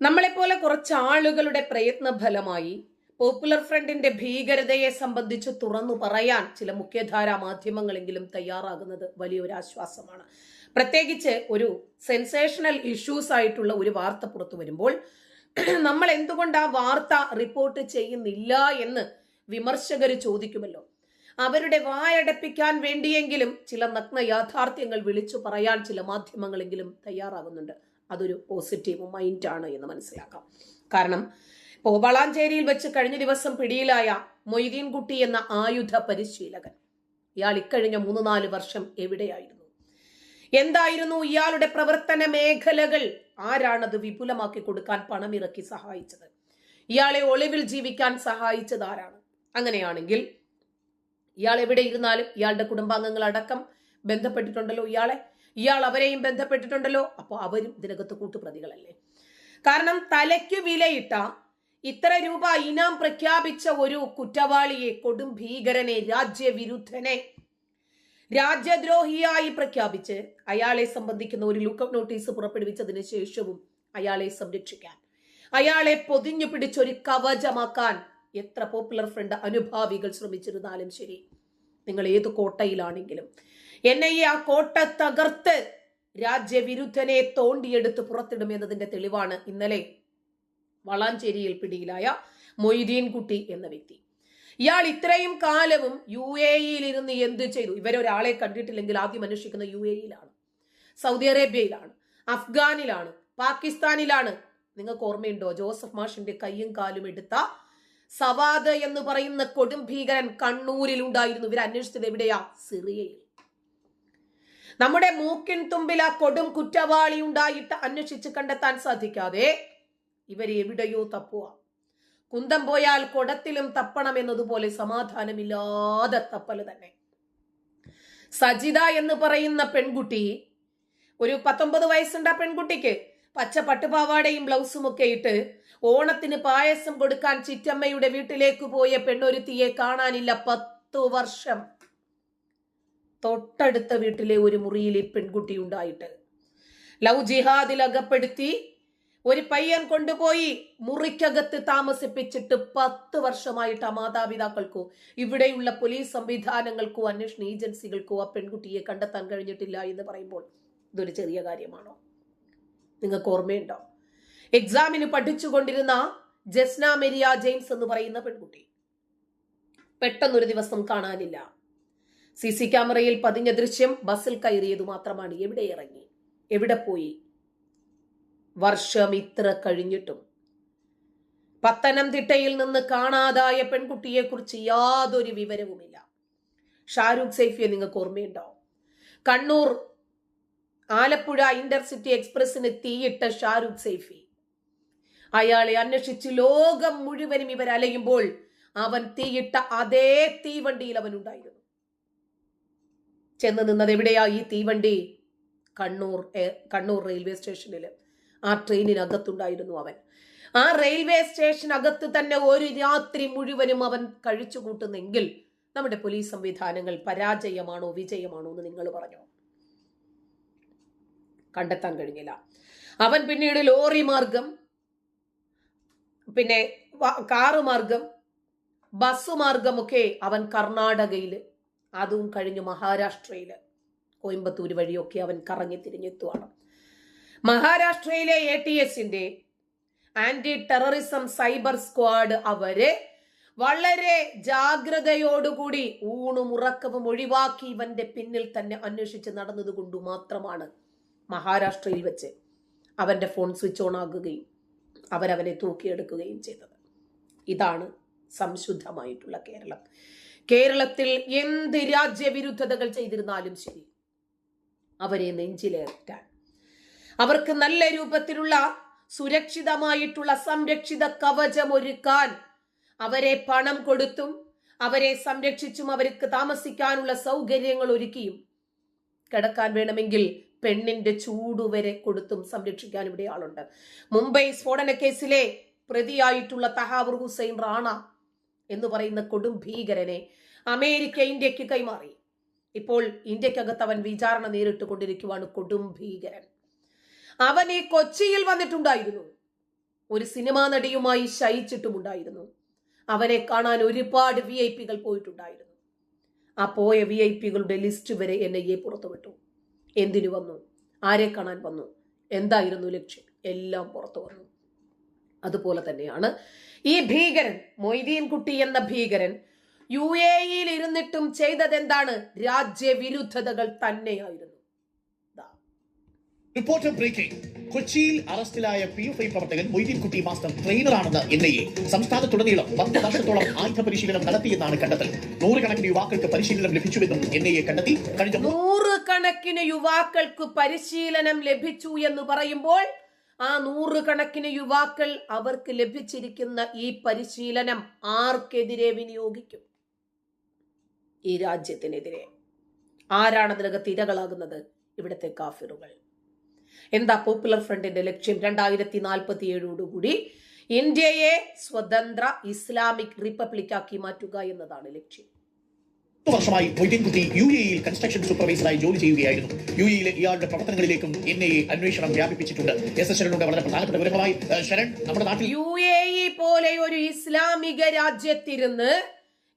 നമ്മളെപ്പോലെ കുറച്ച് ആളുകളുടെ പ്രയത്ന ഫലമായി പോപ്പുലർ ഫ്രണ്ടിന്റെ ഭീകരതയെ സംബന്ധിച്ച് തുറന്നു പറയാൻ ചില മുഖ്യധാരാ മാധ്യമങ്ങളെങ്കിലും തയ്യാറാകുന്നത് വലിയൊരു ആശ്വാസമാണ് പ്രത്യേകിച്ച് ഒരു സെൻസേഷണൽ ഇഷ്യൂസ് ആയിട്ടുള്ള ഒരു വാർത്ത പുറത്തു വരുമ്പോൾ നമ്മൾ എന്തുകൊണ്ട് ആ വാർത്ത റിപ്പോർട്ട് ചെയ്യുന്നില്ല എന്ന് വിമർശകർ ചോദിക്കുമല്ലോ. അവരുടെ വായടപ്പിക്കാൻ വേണ്ടിയെങ്കിലും ചില നഗ്ന യാഥാർത്ഥ്യങ്ങൾ വിളിച്ചു പറയാൻ ചില മാധ്യമങ്ങളെങ്കിലും തയ്യാറാകുന്നുണ്ട്. അതൊരു പോസിറ്റീവ് മൈൻഡാണ് എന്ന് മനസ്സിലാക്കാം. കാരണം പോവളാഞ്ചേരിയിൽ വെച്ച് കഴിഞ്ഞ ദിവസം പിടിയിലായ മൊയ്തീൻ കുട്ടി എന്ന ആയുധ പരിശീലകൻ. ഇയാൾ ഇക്കഴിഞ്ഞ മൂന്ന് നാല് വർഷം എവിടെയായിരുന്നു? എന്തായിരുന്നു ഇയാളുടെ പ്രവർത്തന മേഖലകൾ? ആരാണത് വിപുലമാക്കി കൊടുക്കാൻ പണമിറക്കി സഹായിച്ചത്? ഇയാളെ ഒളിവിൽ ജീവിക്കാൻ സഹായിച്ചത് ആരാണ്? അങ്ങനെയാണെങ്കിൽ ഇയാൾ എവിടെ ഇരുന്നാലും ഇയാളുടെ കുടുംബാംഗങ്ങൾ അടക്കം ബന്ധപ്പെട്ടിട്ടുണ്ടല്ലോ ഇയാളെ. ഇയാൾ അവരെയും ബന്ധപ്പെട്ടിട്ടുണ്ടല്ലോ. അപ്പോൾ അവരും ഇതിനകത്ത് കൂട്ടുപ്രതികളല്ലേ. കാരണം തലയ്ക്ക് വിലയിട്ട ഇത്ര രൂപ ഇനാം പ്രഖ്യാപിച്ച ഒരു കുറ്റവാളിയെ കൊടും ഭീകരനെ രാജ്യവിരുദ്ധനെ രാജ്യദ്രോഹിയായി പ്രഖ്യാപിച്ച് അയാളെ സംബന്ധിക്കുന്ന ഒരു ലുക്കപ്പ് നോട്ടീസ് പുറപ്പെടുവിച്ചതിന് ശേഷവും അയാളെ സംരക്ഷിക്കാൻ അയാളെ പൊതിഞ്ഞു പിടിച്ചൊരു കവചമാക്കാൻ എത്ര പോപ്പുലർ ഫ്രണ്ട് അനുഭാവികൾ ശ്രമിച്ചിരുന്നാലും ശരി. നിങ്ങൾ ഏത് കോട്ടയിലാണെങ്കിലും എന്നെ ആ കോട്ട തകർത്ത് രാജ്യവിരുദ്ധനെ തോണ്ടിയെടുത്ത് പുറത്തിടും എന്നതിന്റെ തെളിവാണ് ഇന്നലെ വളാഞ്ചേരിയിൽ പിടിയിലായ മൊയ്തീൻകുട്ടി എന്ന വ്യക്തി. ഇയാൾ ഇത്രയും കാലവും യു എ ഇയിൽ ഇരുന്ന് എന്ത് ചെയ്തു? ഇവരൊരാളെ കണ്ടിട്ടില്ലെങ്കിൽ ആദ്യം അന്വേഷിക്കുന്ന യു എ ഇയിലാണ് സൗദി അറേബ്യയിലാണ്. അഫ്ഗാനിലാണ്. പാകിസ്ഥാനിലാണ്. നിങ്ങൾക്ക് ഓർമ്മയുണ്ടോ? ജോസഫ് മാഷിന്റെ കയ്യും കാലും എടുത്ത സവാദ് എന്ന് പറയുന്ന കൊടും ഭീകരൻ കണ്ണൂരിൽ ഉണ്ടായിരുന്നു. ഇവർ അന്വേഷിച്ചത് എവിടെയാ? സിറിയയിൽ. നമ്മുടെ മൂക്കിൻ തുമ്പിൽ ആ കൊടും കുറ്റവാളി ഉണ്ടായിട്ട് അന്വേഷിച്ച് കണ്ടെത്താൻ സാധിക്കാതെ ഇവർ എവിടെയോ തപ്പുക കുന്തം പോയാൽ കൊടത്തിലും തപ്പണം എന്നതുപോലെ സമാധാനമില്ലാതെ തപ്പൽ തന്നെ. സജിത എന്ന് പറയുന്ന പെൺകുട്ടി ഒരു പത്തൊമ്പത് വയസ്സുണ്ട് ആ പെൺകുട്ടിക്ക്. പച്ച പട്ടുപാവാടയും ബ്ലൗസും ഒക്കെ ഇട്ട് ഓണത്തിന് പായസം കൊടുക്കാൻ ചിറ്റമ്മയുടെ വീട്ടിലേക്ക് പോയ പെണ്ണൊരുത്തിയെ കാണാനില്ല പത്തു വർഷം. തൊട്ടടുത്ത വീട്ടിലെ ഒരു മുറിയിൽ ഈ പെൺകുട്ടി ഉണ്ടായിട്ട്. ലവ് ജിഹാദിൽ അകപ്പെടുത്തി ഒരു പയ്യൻ കൊണ്ടുപോയി മുറിക്കകത്ത് താമസിപ്പിച്ചിട്ട് പത്ത് വർഷമായിട്ട് ആ മാതാപിതാക്കൾക്കോ ഇവിടെയുള്ള പോലീസ് സംവിധാനങ്ങൾക്കോ അന്വേഷണ ഏജൻസികൾക്കോ ആ പെൺകുട്ടിയെ കണ്ടെത്താൻ കഴിഞ്ഞിട്ടില്ല എന്ന് പറയുമ്പോൾ ഇതൊരു ചെറിയ കാര്യമാണോ? നിങ്ങൾക്ക് ഓർമ്മയുണ്ടോ? എക്സാമിന് പഠിച്ചുകൊണ്ടിരുന്ന ജസ്ന മെരിയ ജെയിംസ് എന്ന് പറയുന്ന പെൺകുട്ടി. പെട്ടെന്നൊരു ദിവസം കാണാനില്ല. സി സി ക്യാമറയിൽ പതിഞ്ഞ ദൃശ്യം ബസ്സിൽ കയറിയത് മാത്രമാണ്. എവിടെ ഇറങ്ങി? എവിടെ പോയി? വർഷം ഇത്ര കഴിഞ്ഞിട്ടും. പത്തനംതിട്ടയിൽ നിന്ന് കാണാതായ പെൺകുട്ടിയെ കുറിച്ച് യാതൊരു വിവരവുമില്ല. ഷാരൂഖ് സൈഫിയെ നിങ്ങൾക്ക് ഓർമ്മയുണ്ടോ? കണ്ണൂർ ആലപ്പുഴ ഇന്റർസിറ്റി എക്സ്പ്രസിന് തീയിട്ട ഷാരൂഖ് സൈഫി. അയാളെ അന്വേഷിച്ച് ലോകം മുഴുവനും ഇവർ അലയുമ്പോൾ അവൻ തീയിട്ട അതേ തീവണ്ടിയിൽ അവൻ ഉണ്ടായിരുന്നു. ചെന്ന് നിന്നത് എവിടെയാ ഈ തീവണ്ടി? കണ്ണൂർ കണ്ണൂർ റെയിൽവേ സ്റ്റേഷനിൽ ആ ട്രെയിനിനകത്തുണ്ടായിരുന്നു അവൻ. ആ റെയിൽവേ സ്റ്റേഷനകത്ത് തന്നെ ഒരു രാത്രി മുഴുവനും അവൻ കഴിച്ചു കൂട്ടുന്നെങ്കിൽ നമ്മുടെ പോലീസ് സംവിധാനങ്ങൾ പരാജയമാണോ വിജയമാണോ എന്ന് നിങ്ങൾ പറഞ്ഞു? കണ്ടെത്താൻ കഴിഞ്ഞില്ല. അവൻ പിന്നീട് ലോറി മാർഗം പിന്നെ കാറ് മാർഗം ബസ് മാർഗമൊക്കെ അവൻ കർണാടകയിൽ അതും കഴിഞ്ഞു മഹാരാഷ്ട്രയിൽ കോയമ്പത്തൂർ വഴിയൊക്കെ അവൻ കറങ്ങി തിരിഞ്ഞെത്തുവാണ്. മഹാരാഷ്ട്രയിലെ എ ടി എസിന്റെ ആന്റി ടെററിസം സൈബർ സ്ക്വാഡ് അവരെ വളരെ ജാഗ്രതയോടുകൂടി ഊണും ഉറക്കവും ഒഴിവാക്കി ഇവന്റെ പിന്നിൽ തന്നെ അന്വേഷിച്ച് നടന്നതുകൊണ്ട് മാത്രമാണ് മഹാരാഷ്ട്രയിൽ വെച്ച് അവന്റെ ഫോൺ സ്വിച്ച് ഓൺ ആകുകയും അവരവനെ തൂക്കിയെടുക്കുകയും ചെയ്തത്. ഇതാണ് സംശുദ്ധമായിട്ടുള്ള കേരളം. കേരളത്തിൽ എന്ത് രാജ്യവിരുദ്ധതകൾ ചെയ്തിരുന്നാലും ശരി. അവരെ നെഞ്ചിലേറ്റാൻ. അവർക്ക് നല്ല രൂപത്തിലുള്ള സുരക്ഷിതമായിട്ടുള്ള സംരക്ഷിത കവചം ഒരുക്കാൻ അവരെ പണം കൊടുത്തും അവരെ സംരക്ഷിച്ചും അവർക്ക് താമസിക്കാനുള്ള സൗകര്യങ്ങൾ ഒരുക്കിയും കിടക്കാൻ വേണമെങ്കിൽ പെണ്ണിന്റെ ചൂടുവരെ കൊടുത്തും സംരക്ഷിക്കാൻ ഇവിടെ ആളുണ്ട്. മുംബൈ സ്ഫോടന കേസിലെ പ്രതിയായിട്ടുള്ള തഹാവൂർ ഹുസൈൻ റാണ എന്ന് പറയുന്ന കൊടും ഭീകരനെ അമേരിക്ക ഇന്ത്യയ്ക്ക് കൈമാറി. ഇപ്പോൾ ഇന്ത്യക്കകത്ത് അവൻ വിചാരണ നേരിട്ട് കൊണ്ടിരിക്കുവാണ് കൊടും ഭീകരൻ. അവൻ ഈ കൊച്ചിയിൽ വന്നിട്ടുണ്ടായിരുന്നു. ഒരു സിനിമാ നടിയുമായി ശയിച്ചിട്ടുമുണ്ടായിരുന്നു. അവനെ കാണാൻ ഒരുപാട് വി ഐ പികൾ പോയിട്ടുണ്ടായിരുന്നു. ആ പോയ വി ഐ പികളുടെ ലിസ്റ്റ് വരെ എൻ ഐ എ പുറത്തുവിട്ടു. എന്തിനു വന്നു? ആരെ കാണാൻ വന്നു? എന്തായിരുന്നു ലക്ഷ്യം? എല്ലാം പുറത്തു വന്നു. അതുപോലെ തന്നെയാണ് ഈ ഭീകരൻ മൊയ്തീൻ കുട്ടി എന്ന ഭീകരൻ യു എ ഇയിൽ ഇരുന്നിട്ടും ചെയ്തതെന്താണ്? രാജ്യവിരുദ്ധതകൾ തന്നെയായിരുന്നു. റിപ്പോർട്ടർ ബ്രേക്കിംഗ് കൊച്ചിയിൽ അറസ്റ്റിലായ പി എഫ് ഐ പ്രവർത്തകൻ മൊയ്തീൻകുട്ടി മാസ്റ്റർ ട്രെയിനറാണെന്ന് എൻ ഐ എ സംസ്ഥാനത്തുടനീളം പത്ത് വർഷത്തോളം ആയുധ പരിശീലനം നടത്തിയെന്നാണ് കണ്ടെത്തൽ. നൂറുകണക്കിന് യുവാക്കൾക്ക് പരിശീലനം ലഭിച്ചുവെന്നും എൻ ഐ എ കണ്ടെത്തി. കഴിഞ്ഞ നൂറുകണക്കിന് യുവാക്കൾക്ക് പരിശീലനം ലഭിച്ചു എന്ന് പറയുമ്പോൾ ആ നൂറുകണക്കിന് യുവാക്കൾ അവർക്ക് ലഭിച്ചിരിക്കുന്ന ഈ പരിശീലനം ആർക്കെതിരെ വിനിയോഗിക്കും? ഈ രാജ്യത്തിനെതിരെ. ആരാണ് അതിനകത്ത് ഇരകളാകുന്നത് ഇവിടുത്തെ കാഫിറുകൾ. എന്താ പോപ്പുലർ ഫ്രണ്ടിന്റെ ലക്ഷ്യം? രണ്ടായിരത്തി നാൽപ്പത്തി ഏഴോടുകൂടി ഇന്ത്യയെ സ്വതന്ത്ര ഇസ്ലാമിക് റിപ്പബ്ലിക്കാക്കി മാറ്റുക എന്നതാണ് ലക്ഷ്യം. വർഷമായി മൊയ്തീൻകുട്ടി യു എയിൽ കൺസ്ട്രക്ഷൻ സൂപ്പർവൈസറായി ജോലി ചെയ്യുകയായിരുന്നു. യു എയിലെ ഇയാളുടെ പ്രവർത്തനങ്ങളിലേക്കും എൻ ഐ എ അന്വേഷണം വ്യാപിപ്പിച്ചിട്ടുണ്ട്. എസ്. ശരണിയുടെ വളരെ പ്രധാനപ്പെട്ട വിവരമായി ശരൺ നമ്മുടെ നാട്ടിൽ യു എ ഇ പോലെ ഒരു ഇസ്ലാമിക രാജ്യത്തിരുന്ന്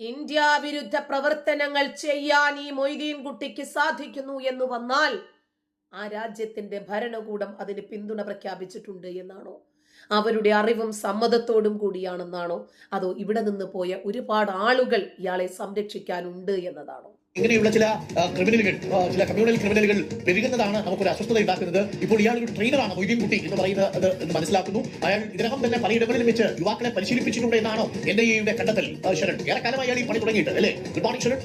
ഇന്ത്യ വിരുദ്ധ പ്രവർത്തനങ്ങൾ ചെയ്യാൻ ഈ മൊയ്തീൻ കുട്ടിക്ക് സാധിക്കുന്നു എന്ന് വന്നാൽ ആ രാജ്യത്തിന്റെ ഭരണകൂടം അതിന് പിന്തുണ പ്രഖ്യാപിച്ചിട്ടുണ്ട് എന്നാണോ? അവരുടെ അറിവും സമ്മതത്തോടും കൂടിയാണെന്നാണോ? അതോ ഇവിടെ നിന്ന് പോയ ഒരുപാട് ആളുകൾ ഇയാളെ സംരക്ഷിക്കാനുണ്ട് എന്നതാണോ? ഇങ്ങനെയുള്ള ചില ക്രിമിനലുകൾ ചില കമ്മ്യൂണൽ ക്രിമിനലുകൾ പെരുകുന്നതാണ് നമുക്കൊരു അസ്വസ്ഥത ഉണ്ടാക്കുന്നത് ഇപ്പോൾ ഇയാൾ ഒരു ട്രെയിനറാണ് മൊയ്തീൻകുട്ടി എന്ന് പറയുന്നത് എന്ന് മനസ്സിലാക്കുന്നു. അയാൾ ഇതിനകം തന്നെ പലയിടങ്ങളിലും വെച്ച് യുവാക്കളെ പരിശീലിപ്പിച്ചിട്ടുണ്ട് എന്നാണോ എൻ ഐ എയുടെ കണ്ടെത്തൽ ശരൺ. ഏറെക്കാലമായി അയാൾ ഈ പണി തുടങ്ങിയിട്ട് അല്ലേ? Good morning Sharan.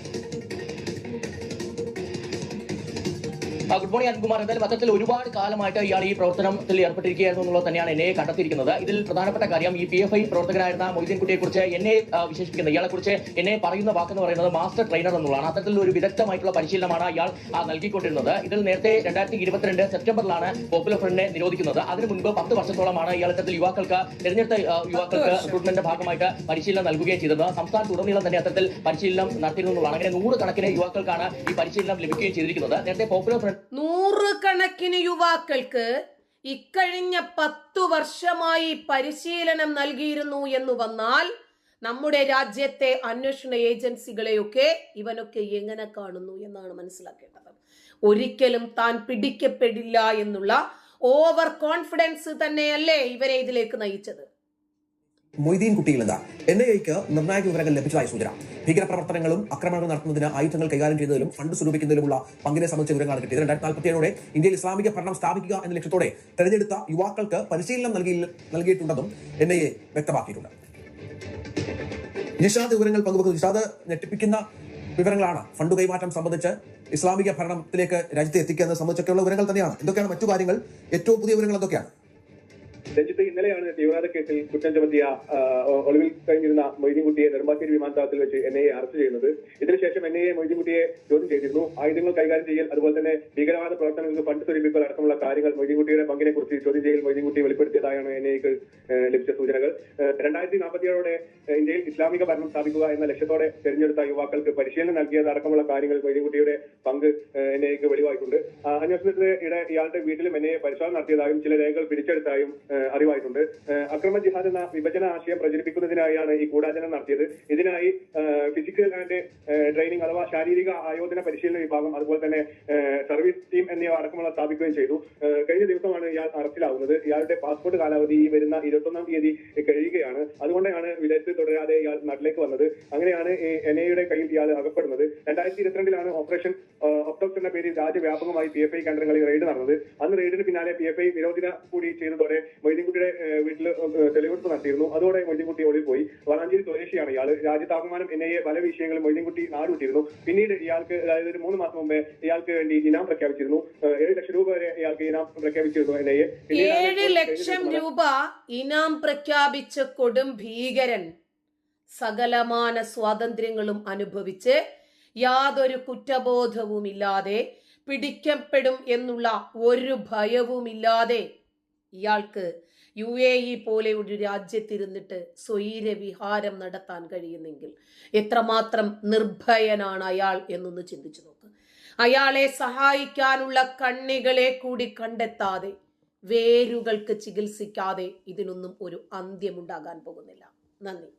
Good morning Anilkumar. എന്തായാലും മൊത്തത്തിൽ ഒരുപാട് കാലമായിട്ട് ഇയാൾ ഈ പ്രവർത്തനത്തിൽ ഏർപ്പെട്ടിരിക്കുകയായിരുന്നു എന്നുള്ളത് തന്നെയാണ് എന്നെ കണ്ടെത്തിയിരിക്കുന്നത്. ഇതിൽ പ്രധാനപ്പെട്ട കാര്യം ഈ പി എഫ് ഐ പ്രവർത്തകനായിരുന്ന മൊയ്തീൻകുട്ടിയെ കുറിച്ച് എന്നെ വിശേഷിപ്പിക്കുന്നത് ഇയാളെ കുറിച്ച് എന്നെ പറയുന്ന വാക്കെന്ന് പറയുന്നത് മാസ്റ്റർ ട്രെയിനർ എന്നുള്ളതാണ്. അത്തരത്തിൽ ഒരു വിദഗ്ധമായിട്ടുള്ള പരിശീലനമാണ് ഇയാൾ നൽകിക്കൊണ്ടിരുന്നത്. ഇതിൽ നേരത്തെ രണ്ടായിരത്തി ഇരുപത്തിരണ്ട് സെപ്റ്റംബറിലാണ് പോപ്പുലർ ഫ്രണ്ടിനെ നിരോധിക്കുന്നത്. അതിനു മുൻപ് പത്ത് വർഷത്തോളമാണ് ഇയാൾ ഇത്തരത്തിൽ യുവാക്കൾക്ക് തിരഞ്ഞെടുത്ത യുവാക്കൾക്ക് റിക്രൂട്ട്മെന്റിന്റെ ഭാഗമായിട്ട് പരിശീലനം നൽകുകയും ചെയ്തത്. സംസ്ഥാനത്തുടനീളം തന്നെ അത്തരത്തിൽ പരിശീലനം നടത്തിയിരുന്നുള്ളതാണ് അങ്ങനെ നൂറുകണക്കിന് യുവാക്കൾക്കാണ് ഈ പരിശീലനം ലഭിക്കുകയും ചെയ്തിരിക്കുന്നത്. നേരത്തെ പോപ്പുലർ ഫ്രണ്ട് നൂറുകണക്കിന് യുവാക്കൾക്ക് ഇക്കഴിഞ്ഞ പത്തു വർഷമായി പരിശീലനം നൽകിയിരുന്നു എന്ന് വന്നാൽ നമ്മുടെ രാജ്യത്തെ അന്വേഷണ ഏജൻസികളെയൊക്കെ ഇവനൊക്കെ എങ്ങനെ കാണുന്നു എന്നാണ് മനസ്സിലാക്കേണ്ടത്. ഒരിക്കലും താൻ പിടിക്കപ്പെടില്ല എന്നുള്ള ഓവർ കോൺഫിഡൻസ് തന്നെയല്ലേ ഇവരെ ഇതിലേക്ക് നയിച്ചത്. മൊയ്തീൻ കുട്ടിയിൽ നിന്ന് എൻ ഐ എക്ക് നിർണായക വിവരങ്ങൾ ലഭിച്ചതായി സൂചന. ഭീകരപ്രവർത്തനങ്ങളും ആക്രമണങ്ങൾ നടത്തുന്നതിന് ആയുധങ്ങൾ കൈകാര്യം ചെയ്തതിലും ഫണ്ട് സ്വരൂപിക്കുന്നതിലുമുള്ള പങ്കിനെ സംബന്ധിച്ച വിവരങ്ങളാണ് കിട്ടിയത്. രണ്ടായിരത്തി നാൽപ്പത്തിയേഴോടെ ഇന്ത്യയിൽ ഇസ്ലാമിക ഭരണം സ്ഥാപിക്കുക എന്ന ലക്ഷ്യത്തോടെ തെരഞ്ഞെടുത്ത യുവാക്കൾക്ക് പരിശീലനം നൽകി നൽകിയിട്ടുണ്ടെന്നും എൻ ഐ എ വ്യക്തമാക്കിയിട്ടുണ്ട്. നിഷാദ് വിവരങ്ങൾ പങ്കുവെക്കുന്നു. നിഷാദ് ഞെട്ടിപ്പിക്കുന്ന വിവരങ്ങളാണ് ഫണ്ട് കൈമാറ്റം സംബന്ധിച്ച് ഇസ്ലാമിക ഭരണത്തിലേക്ക് രാജ്യത്തെ എത്തിക്കുക എന്നത് സംബന്ധിച്ചൊക്കെയുള്ള വിവരങ്ങൾ തന്നെയാണ്. എന്തൊക്കെയാണ് മറ്റു കാര്യങ്ങൾ? ഏറ്റവും പുതിയ വിവരങ്ങൾ എന്തൊക്കെയാണ്? രഞ്ജിത്ത് ഇന്നലെയാണ് തീവ്രവാദ കേസിൽ കുറ്റം ചുമത്തിയ ഒളിവിൽ കഴിഞ്ഞിരുന്ന മൊയ്തീൻകുട്ടിയെ നെടുമ്പാശ്ശേരി വിമാനത്താവളത്തിൽ വെച്ച് എൻ ഐ എ അറസ്റ്റ് ചെയ്യുന്നത്. ഇതിനുശേഷം എൻ ഐ എ മൊയ്തീൻകുട്ടിയെ ചോദ്യം ചെയ്തിരുന്നു. ആയുധങ്ങൾ കൈകാര്യം ചെയ്യൽ അതുപോലെ തന്നെ ഭീകരവാദ പ്രവർത്തനങ്ങൾക്ക് ഫണ്ട് സ്വരൂപിക്കൽ അടക്കമുള്ള കാര്യങ്ങൾ മൊയ്തീൻകുട്ടിയുടെ പങ്കിനെ കുറിച്ച് ചോദ്യം ചെയ്യൽ മൊയ്തീൻകുട്ടി വെളിപ്പെടുത്തിയതായാണ് എൻ ഐക്ക് ലഭിച്ച സൂചനകൾ. രണ്ടായിരത്തി നാൽപ്പത്തിയേഴോടെ ഇന്ത്യയിൽ ഇസ്ലാമിക ഭരണം സ്ഥാപിക്കുക എന്ന ലക്ഷ്യത്തോടെ തെരഞ്ഞെടുത്ത യുവാക്കൾക്ക് പരിശീലനം നൽകിയത് അടക്കമുള്ള കാര്യങ്ങൾ മൊയ്തീൻകുട്ടിയുടെ പങ്ക് എൻ ഐക്ക് വെളിവായിട്ടുണ്ട്. അന്വേഷണത്തിനിടെ ഇയാളുടെ വീട്ടിലും എൻ ഐ പരിശോധന നടത്തിയതായും ചില രേഖകൾ പിടിച്ചെടുത്തായും അറിവായിട്ടുണ്ട്. അക്രമ ജിഹാദ് എന്ന വിഭജന ആശയം പ്രചരിപ്പിക്കുന്നതിനായാണ് ഈ ഗൂഢാചരണം നടത്തിയത്. ഇതിനായി ഫിസിക്കൽ ആൻഡ് ട്രെയിനിങ് അഥവാ ശാരീരിക ആയോധന പരിശീലന വിഭാഗം അതുപോലെ തന്നെ സർവീസ് ടീം എന്നിവ അടക്കമുള്ള സ്ഥാപിക്കുകയും ചെയ്തു. കഴിഞ്ഞ ദിവസമാണ് ഇയാൾ അറസ്റ്റിലാവുന്നത്. ഇയാളുടെ പാസ്പോർട്ട് കാലാവധി ഈ വരുന്ന ഇരുപത്തൊന്നാം തീയതി കഴിയുകയാണ്. അതുകൊണ്ടാണ് വിദേശത്ത് തുടരാതെ ഇയാൾ നാട്ടിലേക്ക് വന്നത്. അങ്ങനെയാണ് എൻ ഐയുടെ കയ്യിൽ ഇയാൾ അകപ്പെടുന്നത്. രണ്ടായിരത്തി ഇരുപത്തിരണ്ടിലാണ് ഓപ്പറേഷൻ ഒപ്റ്റോക്സ് എന്ന പേരിൽ രാജ്യവ്യാപകമായി പി എഫ് ഐ കേന്ദ്രങ്ങളിൽ റെയ്ഡ് നടന്നത്. അന്ന് റെയ്ഡിന് പിന്നാലെ പി എഫ് ഐ നിരോധന കൂടി ചെയ്തതോടെ മൊയ്തീൻകുട്ടിയുടെ ഏഹ്, വീട്ടിൽ തെളിവെടുപ്പ് നടത്തിയിരുന്നു. അതോടെ മൊയ്തീൻകുട്ടി ഒളിൽ പോയി. വളാഞ്ചേരി സ്വദേശിയാണ് ഇയാൾ രാജ്യത്താകമാനം എൻ ഐ എ പല വിഷയങ്ങളിൽ മൊയ്തീൻകുട്ടി നാടുവിട്ടിരുന്നു. പിന്നീട് ഇയാൾക്ക് അതായത് ഒരു മൂന്ന് മാസം മുമ്പേ ഇയാൾക്ക് വേണ്ടി ഇനാം പ്രഖ്യാപിച്ചിരുന്നു. ഏഴ് ലക്ഷം രൂപ വരെ ഇയാൾക്ക് ഇനാം പ്രഖ്യാപിച്ചിരുന്നു എൻ ഐ എ. ഏഴ് ലക്ഷം രൂപ ഇനാം പ്രഖ്യാപിച്ച കൊടും ഭീകരൻ സകലമാന സ്വാതന്ത്ര്യങ്ങളും അനുഭവിച്ച് യാതൊരു കുറ്റബോധവുമില്ലാതെ പിടിക്കപ്പെടും എന്നുള്ള ഒരു ഭയവുമില്ലാതെ ഇയാൾക്ക് യു എ ഇ പോലെ ഒരു രാജ്യത്തിരുന്നിട്ട് സ്വൈര വിഹാരം നടത്താൻ കഴിയുന്നെങ്കിൽ എത്രമാത്രം നിർഭയനാണ് അയാൾ എന്നൊന്ന് ചിന്തിച്ചു നോക്ക്. അയാളെ സഹായിക്കാനുള്ള കണ്ണികളെ കൂടി കണ്ടെത്താതെ വേരുകൾക്ക് ചികിത്സിക്കാതെ ഇതിനൊന്നും ഒരു അന്ത്യമുണ്ടാകാൻ പോകുന്നില്ല. നന്ദി.